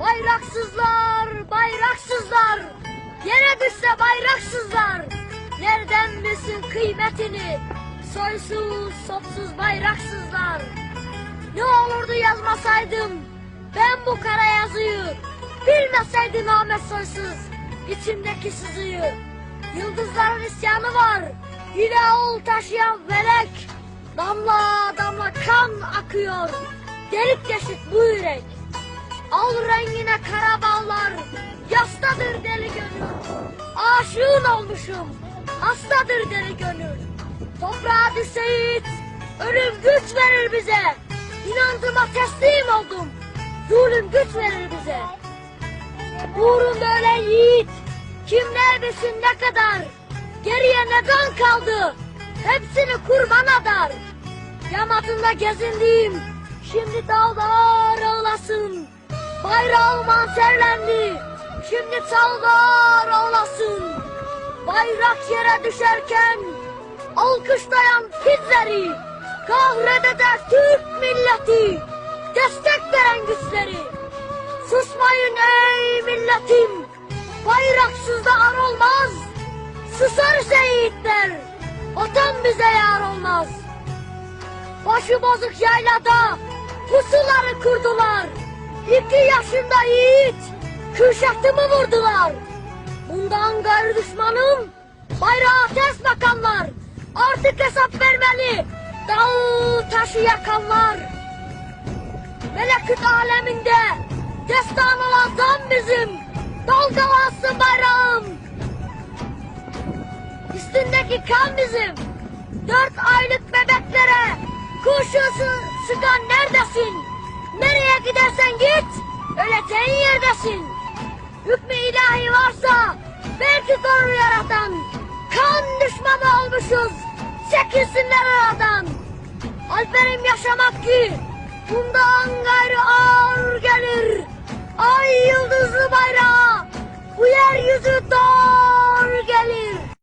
Bayraksızlar, bayraksızlar. Yere düşse bayraksızlar. Nereden bilsin kıymetini? Soysuz, sopsuz bayraksızlar. Ne olurdu yazmasaydım ben bu kara yazıyı. Bilmeseydim Ahmet Soysuz içimdeki sızıyı. Yıldızların isyanı var. Yine ol taşıyan felek. Damla damla kan akıyor. Delik deşik bu yürek. Al rengine kara bağlar. Yastadır deli gönül. Aşığın olmuşum. Hastadır deli gönül. Toprağa düşse yiğit. Ölüm güç verir bize. İnancıma teslim oldum. Zulüm güç verir bize. Uğrunda ölen yiğit. Kimler bilsin ne kadar. Geriye ne kan kaldı. Hepsini kurban adar. Yamadında gezindiğim. Şimdi dağlar ağlasın. Bayrağım serlendi. Şimdi çağlar ağlasın. Bayrak yere düşerken alkışlayan bizleri kahrededer Türk milleti destek veren güçleri susmayın ey milletim bayraksız da ar olmaz susar yiğitler vatan bize yar olmaz başı bozuk yaylada pusuları kurdular iki yaşında yiğit. Kürşat'ımı vurdular? Bundan gayrı düşmanım bayrağı ters bakanlar. Artık hesap vermeli. Dağı taşı yakanlar. Melekut aleminde destan olan zan bizim. Dalgalansın bayrağım. Üstündeki kan bizim. Dört aylık bebeklere kurşun sıkan neredesin sen yerdesin. Hükmü ilahi varsa belki doğru yaratan. Kan düşmanı olmuşuz. Çekilsinler aradan. Alperim yaşamak ki bundan gayrı ağır gelir. Ay yıldızlı bayrağı bu yeryüzü doğru gelir.